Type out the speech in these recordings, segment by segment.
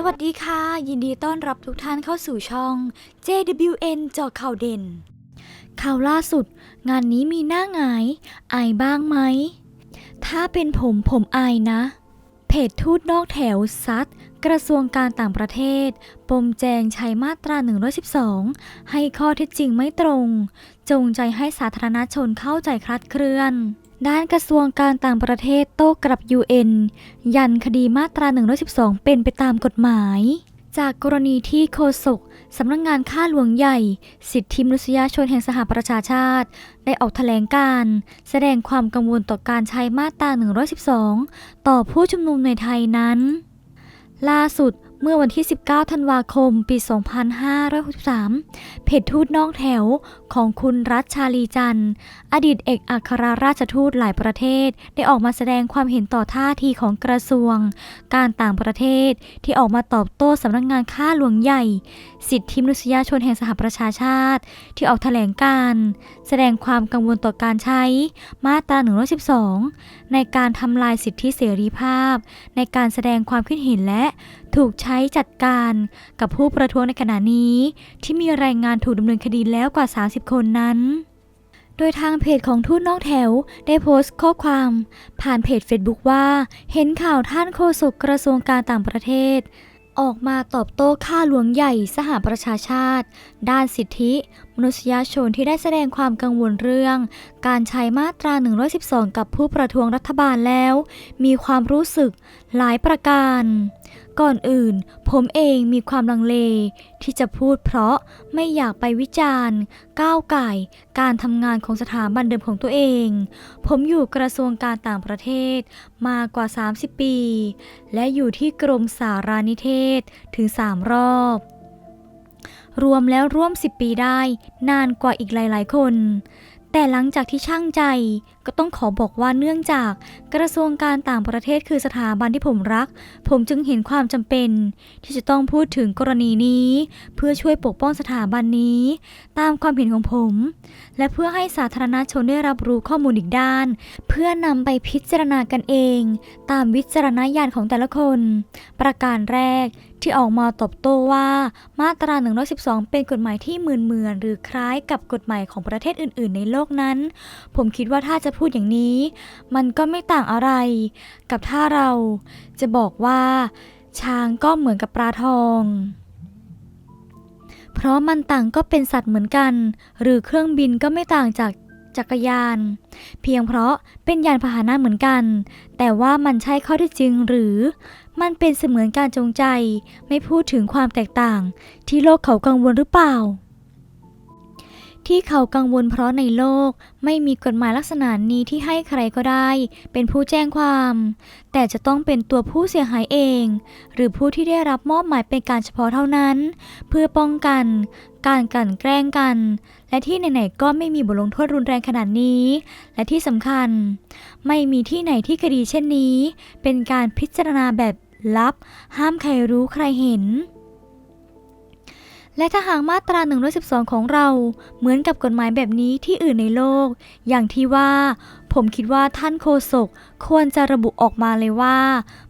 สวัสดีค่ะ ยินดีต้อนรับทุกท่านเข้าสู่ช่อง JWN เจาะข่าวเด่น ข่าวล่าสุด งานนี้มีหน้าหงาย อายบ้างไหม ถ้าเป็นผมผมอายนะ เพจทูตนอกแถวซัดกระทรวงการต่างประเทศ ปมแจงใช้มาตรา 112 ให้ข้อเท็จจริงไม่ตรง จงใจให้สาธารณชนเข้าใจคลาดเคลื่อน ด้านกระทรวงการต่างประเทศโต้กลับ UN ยันคดีมาตรา 112 เป็นไปตามกฎหมาย จากกรณีที่โฆษกสำนักงงานข้าหลวงใหญ่ สิทธิมนุษยชนแห่งสหประชาชาติ ได้ออกแถลงการ์แสดงความกังวลต่อการใช้มาตรา 112 ต่อผู้ชุมนุมในไทยนั้น ล่าสุด เมื่อวันที่ 19 ธันวาคม ปี 2563 เพจทูตนอกแถวของคุณรัชชาลีจันทร์ อดีตเอกอัครราชทูตหลายประเทศ ได้ออกมาแสดงความเห็นต่อท่าทีของกระทรวง การต่างประเทศที่ออกมาตอบโต้สำนักงานข้าหลวงใหญ่สิทธิมนุษยชนแห่งสหประชาชาติ ที่ออกแถลงการ์แสดงความกังวลต่อการใช้มาตรา 112 ในการทำลายสิทธิเสรีภาพ ในการแสดงความคิดเห็นและถูกใช้จัดการกับผู้ประท้วงในขณะนี้ ที่มีรายงานถูกดำเนินคดีแล้วกว่า 30 คนนั้นโดยทางเพจของทูตนอกแถวได้โพสต์ข้อความ ผ่านเพจ Facebook ว่า เห็นข่าวท่านโฆษกกระทรวงการต่างประเทศ ออกมาตอบโต้ข้าหลวงใหญ่สหประชาชาติ ด้านสิทธิ มนุษยชนที่ได้แสดงความกังวลเรื่อง การใช้มาตรา 112 กับผู้ประท้วงรัฐบาลแล้ว มีความรู้สึกหลายประการ ก่อนอื่น ผมเองมีความลังเล ที่จะพูดเพราะไม่อยากไปวิจารณ์ ก้าวไก่การทำงานของสถาบันเดิมของตัวเอง ผมอยู่กระทรวงการต่างประเทศมากว่า 30 ปี และอยู่ที่กรมสารานิเทศถึง 3 รอบ รวมแล้วร่วม 10 ปีได้นานกว่าอีกหลาย ๆ คน แต่หลังจากที่ช่างใจ ก็ต้องขอบอกว่าเนื่องจากกระทรวงการต่างประเทศคือสถาบันที่ผมรัก ผมจึงเห็นความจำเป็น ที่จะต้องพูดถึงกรณีนี้ เพื่อช่วยปกป้องสถาบันนี้ ตามความเห็นของผม และเพื่อให้สาธารณชนได้รับรู้ข้อมูลอีกด้าน เพื่อนำไปพิจารณากันเอง ตามวิจารณญาณของแต่ละคน ประการแรกที่ออกมาตอบโต้ว่ามาตรา 112 เป็นกฎหมายที่เหมือนเหมือนหรือคล้ายกับกฎหมายของประเทศอื่น ๆ ในโลกนั้น ผมคิดว่าถ้าจะพูดอย่างนี้ มันก็ไม่ต่างอะไร กับถ้าเราจะบอกว่า ช้างก็เหมือนกับปลาทอง เพราะมันต่างก็เป็นสัตว์เหมือนกัน หรือเครื่องบินก็ไม่ต่างจากจักรยาน เพียงเพราะเป็นยานพาหนะเหมือนกัน แต่ว่ามันใช่ข้อเท็จจริงหรือ มันเป็นเสมือนการจงใจ ไม่พูดถึงความแตกต่าง ที่โลกเขากังวลหรือเปล่า ที่เขากังวลเพราะในโลก ไม่มีกฎหมายลักษณะนี้ที่ให้ใครก็ได้ เป็นผู้แจ้งความ แต่จะต้องเป็นตัวผู้เสียหายเอง หรือผู้ที่ได้รับมอบหมายเป็นการเฉพาะเท่านั้น เพื่อป้องกัน การกลั่นแกล้งกัน และที่ไหนๆก็ไม่มีบทลงโทษรุนแรงขนาดนี้ และที่สำคัญ ไม่มีที่ไหนที่คดีเช่นนี้ เป็นการพิจารณาแบบลับ ห้ามใครรู้ใครเห็น และถ้าหากมาตรา 112 ของเรา เหมือนกับกฎหมายแบบนี้ที่อื่นในโลก อย่างที่ว่า ผมคิดว่าท่านโฆษกควรจะระบุออกมาเลยว่า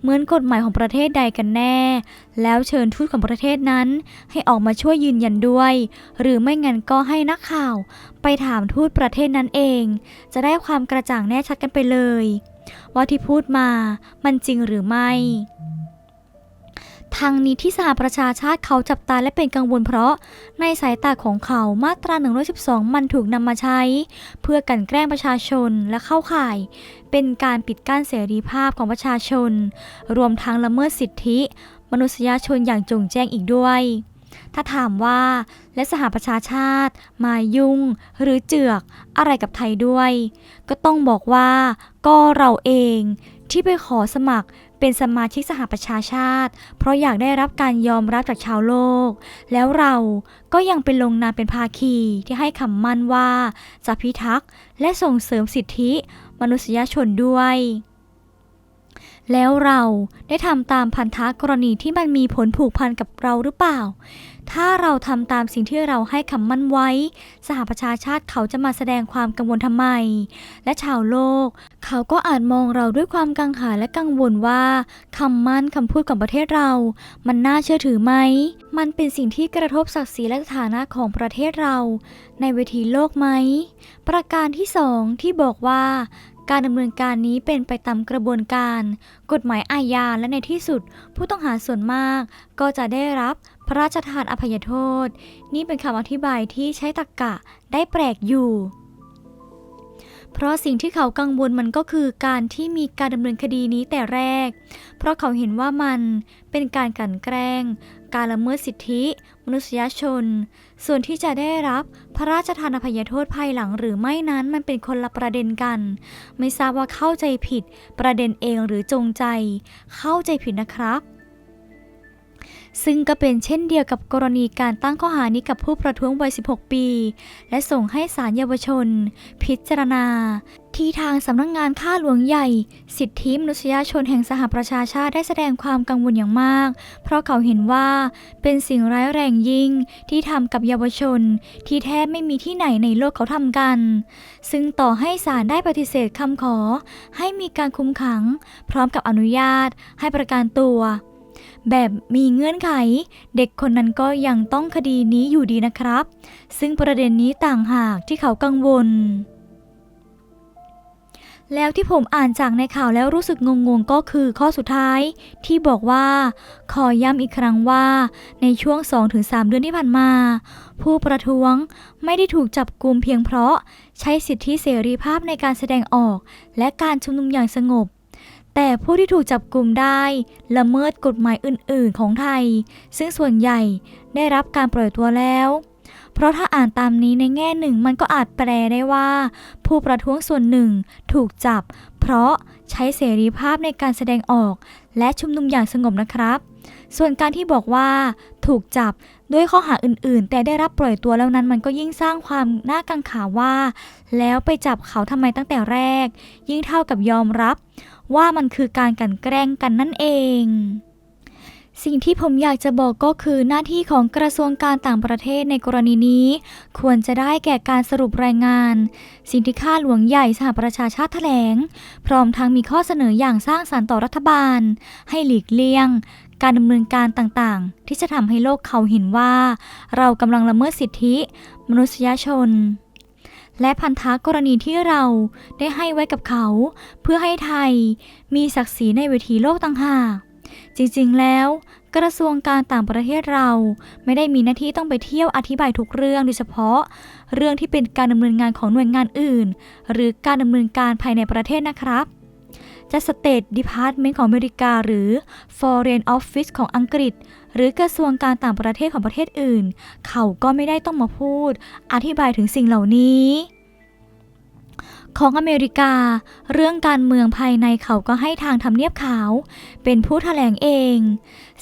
เหมือนกฎหมายของประเทศใดกันแน่ แล้วเชิญทูตของประเทศนั้น ให้ออกมาช่วยยืนยันด้วย หรือไม่งั้นก็ให้นักข่าว ไปถามทูตประเทศนั้นเอง จะได้ความกระจ่างแน่ชัดกันไปเลย ว่าที่พูดมามันจริงหรือไม่ ทางนี้ที่สหประชาชาติเขาจับตาและเป็นกังวลเพราะ ในสายตาของเขามาตรา 112 มันถูกนำมาใช้ เพื่อกันแกล้งประชาชนและเข้าข่าย เป็นการปิดกั้นเสรีภาพของประชาชน รวมทั้งละเมิดสิทธิ มนุษยชนอย่างจงแจ้งอีกด้วยถ้าถามว่าและสหประชาชาติ มายุ่ง หรือเจือกอะไรกับไทยด้วย ก็ต้องบอกว่าก็เราเองที่ไปขอสมัคร เป็นสมาชิกสหประชาชาติ เพราะอยากได้รับการยอมรับจากชาวโลก แล้วเราก็ยังเป็นลงนามเป็นภาคีที่ให้คำมั่นว่าจะพิทักษ์และส่งเสริมสิทธิมนุษยชนด้วย แล้วเราได้ทำตามพันธะกรณีที่มันมีผลผูกพันกับเราหรือเปล่า ถ้าเราทำตามสิ่งที่เราให้คำมั่นไว้ สหประชาชาติเขาจะมาแสดงความกังวลทำไม และชาวโลก เขาก็อาจมองเราด้วยความกังขาและกังวลว่าคำมั่นคำพูดของประเทศเรา มันน่าเชื่อถือไหม มันเป็นสิ่งที่กระทบศักดิ์ศรีและสถานะของประเทศเรา ในเวทีโลกไหม ประการที่สองที่บอกว่า การดำเนินการนี้เป็นไปตามกระบวนการ กฎหมายอาญาและในที่สุด ผู้ต้องหาส่วนมาก ก็จะได้รับพระราชทานอภัยโทษ นี่เป็นคำอธิบายที่ใช้ตรกกะได้แปลกอยู่ เพราะสิ่งที่เขากังวลมันก็คือการที่มีการดำเนินคดีนี้แต่แรก เพราะเขาเห็นว่ามันเป็นการกลั่นแกล้ง การละเมิดสิทธิ มนุษยชน ส่วนที่จะได้รับพระราชทานอภัยโทษภายหลังหรือไม่นั้นมันเป็นคนละประเด็นกัน ไม่ทราบว่าเข้าใจผิดประเด็นเองหรือจงใจ เข้าใจผิดนะครับ ซึ่งก็เป็นเช่นเดียวกับกรณีการตั้งข้อหานี้กับผู้ประท้วงวัย 16 ปี และส่งให้ศาลเยาวชน พิจารณา ที่ทางสำนักงงานข้าหลวงใหญ่ สิทธิมนุษยชนแห่งสหประชาชาติได้แสดงความกังวลอย่างมาก เพราะเขาเห็นว่าเป็นสิ่งร้ายแรงยิ่งที่ทำกับเยาวชน ที่แทบไม่มีที่ไหนในโลกเขาทำกัน ซึ่งต่อให้ศาลได้ปฏิเสธคำขอ ให้มีการคุมขัง พร้อมกับอนุญาตให้ประกันตัว แบบมีเงื่อนไข เด็กคนนั้นก็ยังต้องคดีนี้อยู่ดีนะครับ ซึ่งประเด็นนี้ต่างหากที่เขากังวล แล้วที่ผมอ่านจากในข่าวแล้วรู้สึกงงๆก็คือข้อสุดท้ายที่บอกว่า ขอย้ำอีกครั้งว่า ในช่วง 2-3 เดือนที่ผ่านมา ผู้ประท้วงไม่ได้ถูกจับกลุ่มเพียงเพราะใช้สิทธิเสรีภาพในการแสดงออก และการชุมนุมอย่างสงบ แต่ผู้ที่ถูกจับกลุ่มได้ละเมิดกฎหมายอื่น ๆ ของไทย ซึ่งส่วนใหญ่ได้รับการปล่อยตัวแล้ว เพราะถ้าอ่านตามนี้ในแง่หนึ่งมันก็อาจแปลได้ว่า ผู้ประท้วงส่วนหนึ่งถูกจับ เพราะใช้เสรีภาพในการแสดงออก และชุมนุมอย่างสงบนะครับ ส่วนการที่บอกว่า ถูกจับด้วยข้อหาอื่น ๆ แต่ได้รับปล่อยตัวแล้วนั้นมันก็ยิ่งสร้างความน่ากังขาว่า แล้วไปจับเขาทำไมตั้งแต่แรก ยิ่งเท่ากับยอมรับ ว่ามันคือการกันแกล้งกันนั่นเอง สิ่งที่ผมอยากจะบอกก็คือหน้าที่ของกระทรวงการต่างประเทศในกรณีนี้ ควรจะได้แก่การสรุปรายงาน สิ่งที่ข้าหลวงใหญ่สหประชาชาติแถลง พร้อมทั้งมีข้อเสนออย่างสร้างสารรค์ต่อรัฐบาล ให้หลีกเลี่ยงการดำเนินการต่างๆ ที่จะทำให้โลกเขาเห็นว่า เรากำลังละเมิดสิทธิ มนุษยชน และพันธะกรณีที่เราได้ให้ไว้กับเขา เพื่อให้ไทยมีศักดิ์ศรีในเวทีโลกต่างหากจริงๆ แล้ว กระทรวงการต่างประเทศเราไม่ได้มีหน้าที่ต้องไปเที่ยวอธิบายทุกเรื่องโดยเฉพาะ เรื่องที่เป็นการดำเนินงานของหน่วยงานอื่น หรือการดำเนินการภายในประเทศนะครับ จะ State Department ของอเมริกาหรือ Foreign Office ของอังกฤษ หรือกระทรวงการต่างประเทศของประเทศอื่น เขาก็ไม่ได้ต้องมาพูด อธิบายถึงสิ่งเหล่านี้ ของอเมริกา เรื่องการเมืองภายในเขาก็ให้ทางทำเนียบขาว เป็นผู้แถลงเอง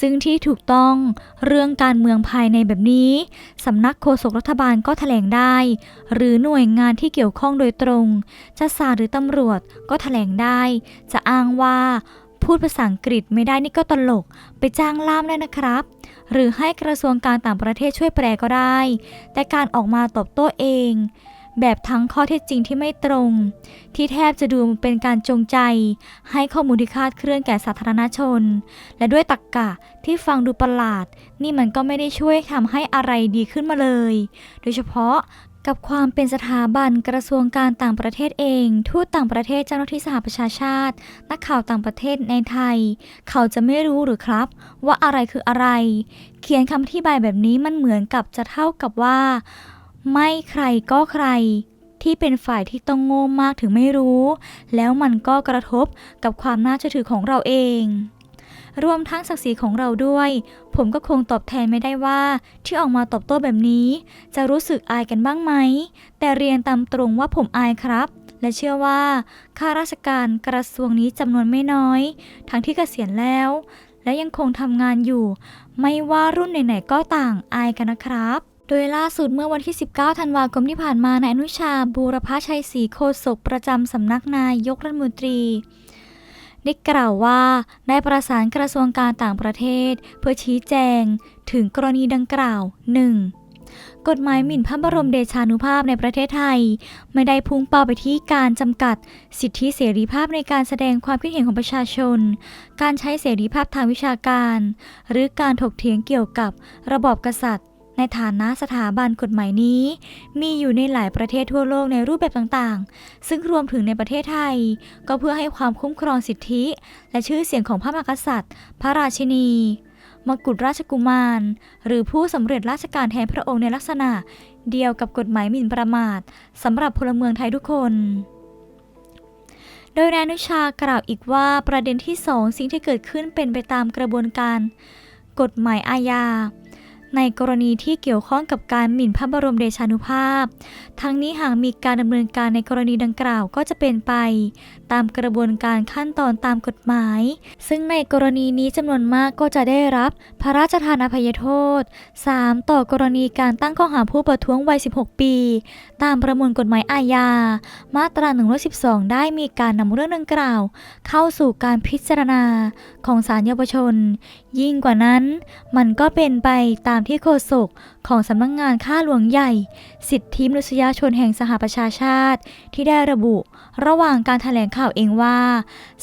ซึ่งที่ถูกต้องเรื่องการเมืองภายในแบบนี้สำนักโฆษกรัฐบาลก็แถลงได้ หรือหน่วยงานที่เกี่ยวข้องโดยตรง จะศาลหรือตำรวจก็แถลงได้ จะอ้างว่า พูดภาษาอังกฤษไม่ได้นี่ก็ตลก ไปจ้างล่ามได้นะครับ หรือให้กระทรวงการต่างประเทศช่วยแปลก็ได้ แต่การออกมาตอบโต้เอง แบบทั้งข้อเท็จจริงที่ไม่ตรง ที่แทบจะดูเป็นการจงใจ ให้ข้อมูลที่คาดเคลื่อนแก่สาธารณชน และด้วยตรกกะที่ฟังดูประหลาด นี่มันก็ไม่ได้ช่วยทำให้อะไรดีขึ้นมาเลย โดยเฉพาะ กับความเป็นสถาบันกระทรวงการต่างประเทศเอง ทูตต่างประเทศเจ้าหน้าที่สหประชาชาติ นักข่าวต่างประเทศในไทย เขาจะไม่รู้หรือครับ ว่าอะไรคืออะไร เขียนคำอธิบายแบบนี้มันเหมือนกับจะเท่ากับว่า ไม่ใครก็ใคร ที่เป็นฝ่ายที่ต้องโง่มากถึงไม่รู้ แล้วมันก็กระทบกับความน่าเชื่อถือของเราเอง รวมทั้งศักดิ์ศรีของเราด้วย ผมก็คงตอบแทนไม่ได้ว่า ที่ออกมาตอบโต้แบบนี้ จะรู้สึกอายกันบ้างไหม แต่เรียนตามตรงว่าผมอายครับ และเชื่อว่าข้าราชการกระทรวงนี้จำนวนไม่น้อย ทั้งที่เกษียณแล้ว และยังคงทำงานอยู่ ไม่ว่ารุ่นไหนๆก็ต่างอายกันนะครับโดยล่าสุดเมื่อวันที่ 19 ธันวาคมที่ผ่านมานายอนุชา บูรพชัยศรีโฆษกประจำสำนักนายยกรัฐมนตรี ได้กล่าวว่าได้ประสานกระทรวงการต่างประเทศ เพื่อชี้แจง ถึงกรณีดังกล่าว 1. กฎหมายหมิ่นพระบรมเดชานุภาพในประเทศไทย ไม่ได้พุ่งเป้าไปที่การจำกัด สิทธิเสรีภาพในการแสดงความคิดเห็นของประชาชน การใช้เสรีภาพทางวิชาการ หรือการถกเถียงเกี่ยวกับระบอบกษัตริย์ ในฐานะสถาบันกฎหมายนี้ มีอยู่ในหลายประเทศทั่วโลกในรูปแบบต่างๆ ซึ่งรวมถึงในประเทศไทย ก็เพื่อให้ความคุ้มครองสิทธิ และชื่อเสียงของพระมหากษัตริย์ พระราชินี มกุฎราชกุมาร หรือผู้สำเร็จราชการแทนพระองค์ในลักษณะ เดียวกับกฎหมายหมิ่นประมาทสำหรับพลเมืองไทยทุกคนโดยนายนุชากล่าวอีกว่าประเด็นที่สองสิ่งที่เกิดขึ้นเป็นไปตามกระบวนการ กฎหมายอาญา ในกรณีที่เกี่ยวข้องกับการหมิ่นพระบรมเดชานุภาพ ทั้งนี้หากมีการดำเนินการในกรณีดังกล่าวก็จะเป็นไปตามกระบวนการขั้นตอนตามกฎหมาย ซึ่งในกรณีนี้จำนวนมากก็จะได้รับพระราชทานอภัยโทษ 3. ต่อกรณีการตั้งข้อหาผู้ประท้วงวัย 16 ปี ตามประมวลกฎหมายอาญา มาตรา 112 ได้มีการนำเรื่องดังกล่าว เข้าสู่การพิจารณาของศาลเยาวชน ยิ่งกว่านั้น มันก็เป็นไปตามที่โฆษก ของสำนักงงานข้าหลวงใหญ่ สิทธิมนุษยชนแห่งสหประชาชาติ ที่ได้ระบุ ระหว่างการถแถลงข่าวเองว่า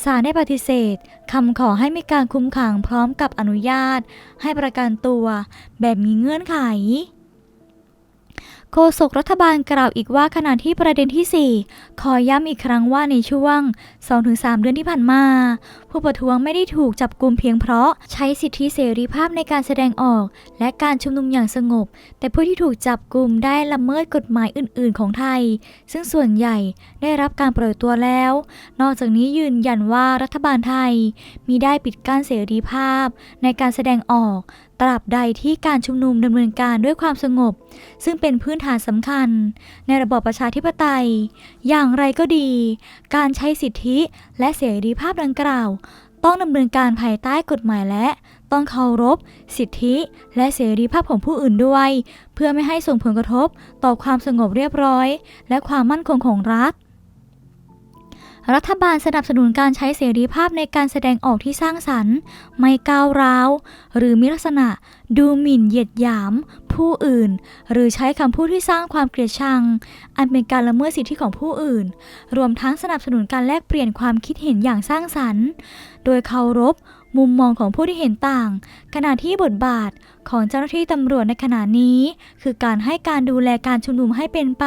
ศาลได้ปฏิเสธคำขอให้มีการคุมขังพร้อมกับอนุญาต ให้ประกันตัว แบบมีเงื่อนไข โฆษกรัฐบาลกล่าวอีกว่าขณะที่ประเด็นที่ 4 ขอย้ำอีกครั้งว่าในช่วง 2-3 เดือนที่ผ่านมา ผู้ประท้วงไม่ได้ถูกจับกลุ่มเพียงเพราะใช้สิทธิเสรีภาพในการแสดงออก และการชุมนุมอย่างสงบ แต่ผู้ที่ถูกจับกลุ่มได้ละเมิดกฎหมายอื่น ๆ ของไทย ซึ่งส่วนใหญ่ได้รับการปล่อยตัวแล้ว นอกจากนี้ยืนยันว่ารัฐบาลไทยมีได้ปิดกั้นเสรีภาพ ในการแสดงออก ตราบใดที่การชุมนุมดำเนินการด้วยความสงบ ซึ่งเป็นพื้นฐานสำคัญ ในระบอบประชาธิปไตย อย่างไรก็ดี การใช้สิทธิและเสรีภาพดังกล่าว ต้องดำเนินการภายใต้กฎหมายและต้องเคารพ สิทธิและเสรีภาพของผู้อื่นด้วย เพื่อไม่ให้ส่งผลกระทบต่อความสงบเรียบร้อย และความมั่นคงของรัฐ รัฐบาลสนับสนุนการใช้เสรีภาพในการแสดงออกที่สร้างสรรค์ ไม่ก้าวร้าว หรือมีลักษณะดูหมิ่นเหยียดหยาม ผู้อื่น หรือใช้คำพูดที่สร้างความเกลียดชัง อันเป็นการละเมิดสิทธิของผู้อื่น รวมทั้งสนับสนุนการแลกเปลี่ยนความคิดเห็นอย่างสร้างสรรค์ โดยเคารพ มุมมองของผู้ที่เห็นต่าง ขณะที่บทบาทของเจ้าหน้าที่ตำรวจในขณะนี้ คือการให้การดูแลการชุมนุมให้เป็นไป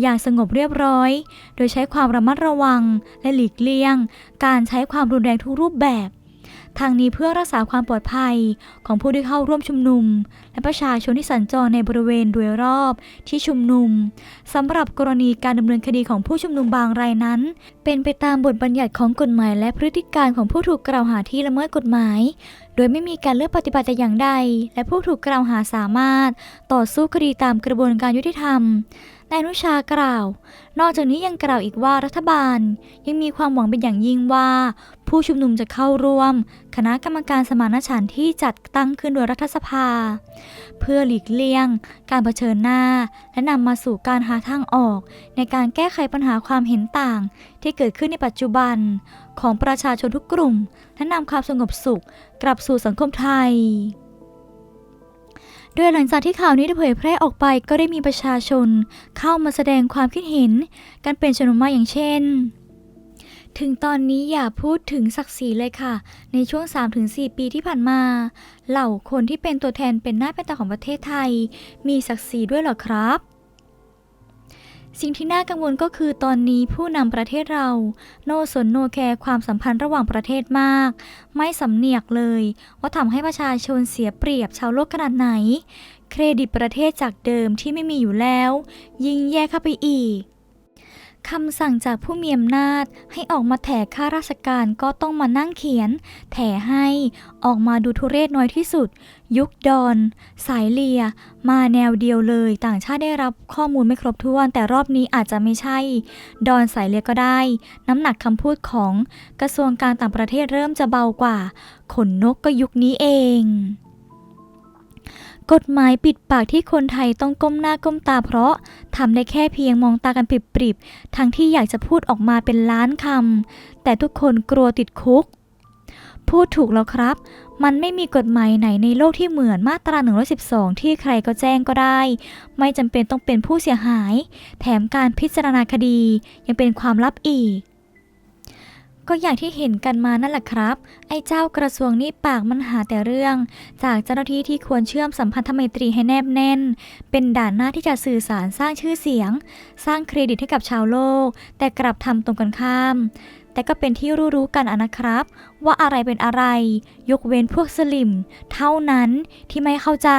อย่างสงบเรียบร้อย โดยใช้ความระมัดระวังและหลีกเลี่ยง การใช้ความรุนแรงทุกรูปแบบ ทางนี้เพื่อรักษาความปลอดภัยของผู้ที่เข้าร่วมชุมนุม และประชาชนที่สัญจรในบริเวณโดยรอบที่ชุมนุมสำหรับกรณีการดำเนินคดีของผู้ชุมนุมบางรายนั้น เป็นไปตามบทบัญญัติของกฎหมาย และพฤติการของผู้ถูกกล่าวหาที่ละเมิดกฎหมาย โดยไม่มีการเลือกปฏิบัติแต่อย่างใด และผู้ถูกกล่าวหาสามารถ ต่อสู้คดีตามกระบวนการยุติธรรม นายอนุชากล่าว นอกจากนี้ยังกล่าวอีกว่ารัฐบาล ยังมีความหวังเป็นอย่างยิ่งว่า ผู้ชุมนุมจะเข้าร่วม คณะกรรมการสมานฉันท์ที่จัดตั้งขึ้นโดยรัฐสภา เพื่อหลีกเลี่ยง การเผชิญหน้า และนำมาสู่การหาทางออก ในการแก้ไขปัญหาความเห็นต่าง ที่เกิดขึ้นในปัจจุบัน ของประชาชนทุกกลุ่ม และนำความสงบสุข กลับสู่สังคมไทย โดยหลังจากที่ข่าวนี้ได้เผยแพร่ออกไปก็ได้มีประชาชน เข้ามาแสดงความคิดเห็น กันเป็นจำนวนมากอย่างเช่น ถึงตอนนี้อย่าพูดถึงศักดิ์ศรีเลยค่ะ ในช่วง 3-4 ปีที่ผ่านมา เหล่าคนที่เป็นตัวแทนเป็นหน้าเป็นตาของประเทศไทย มีศักดิ์ศรีด้วยหรอครับ สิ่งที่น่ากังวลก็คือตอนนี้ผู้นำประเทศเราโนสนโนแคร์ความสัมพันธ์ระหว่างประเทศมาก ไม่สำเนียกเลย ว่าทำให้ประชาชนเสียเปรียบชาวโลกขนาดไหน เครดิตประเทศจากเดิมที่ไม่มีอยู่แล้ว ยิ่งแย่เข้าไปอีก คำสั่งจากผู้มีอำนาจ ให้ออกมาแถข้าราชการก็ต้องมานั่งเขียน แถให้ออกมาดูทุเรศน้อยที่สุด ยุคดอน สายเลีย มาแนวเดียวเลย ต่างชาติได้รับข้อมูลไม่ครบถ้วน แต่รอบนี้อาจจะไม่ใช่ ดอนสายเลียก็ได้ น้ำหนักคำพูดของกระทรวงการต่างประเทศเริ่มจะเบากว่า ขนนกก็ยุคนี้เอง กฎหมายปิดปากที่คนไทยต้องก้มหน้าก้มตาเพราะทำได้แค่เพียงมองตากันปริบๆ ทั้งที่อยากจะพูดออกมาเป็นล้านคำ แต่ทุกคนกลัวติดคุก พูดถูกแล้วครับ มันไม่มีกฎหมายไหนในโลกที่เหมือนมาตรา 112 ที่ใครก็แจ้งก็ได้ ไม่จำเป็นต้องเป็นผู้เสียหาย แถมการพิจารณาคดียังเป็นความลับอีก ก็อย่างที่เห็นกันมานั่นแหละครับ ไอ้เจ้ากระทรวงนี่ปากมันหาแต่เรื่อง จากเจ้าหน้าที่ที่ควรเชื่อมสัมพันธไมตรีให้แนบแน่น เป็นด่านหน้าที่จะสื่อสารสร้างชื่อเสียง สร้างเครดิตให้กับชาวโลก แต่กลับทำตรงกันข้าม แต่ก็เป็นที่รู้ๆกันอะนะครับ ว่าอะไรเป็นอะไร ยกเว้นพวกสลิม เท่านั้นที่ไม่เข้าใจ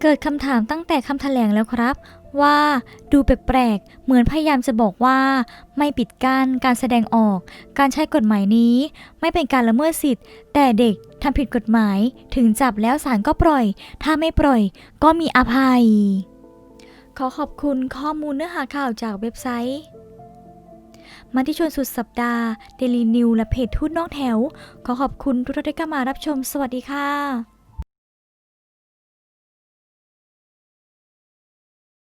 เกิดคำถามตั้งแต่คำแถลงแล้วครับ ว่าดูแปลกๆ เหมือนพยายามจะบอกว่า ไม่ปิดกั้นการแสดงออก การใช้กฎหมายนี้ ไม่เป็นการละเมิดสิทธิ์ แต่เด็กทำผิดกฎหมายถึงจับแล้วศาลก็ปล่อย ถ้าไม่ปล่อย ก็มีอภัย ขอขอบคุณข้อมูลเนื้อหาข่าวจากเว็บไซต์มาที่ชวนสุดสัปดาห์ Daily New และเพจทุนนอกแถว ขอขอบคุณทุกท่านที่เข้ามารับชม สวัสดีค่ะ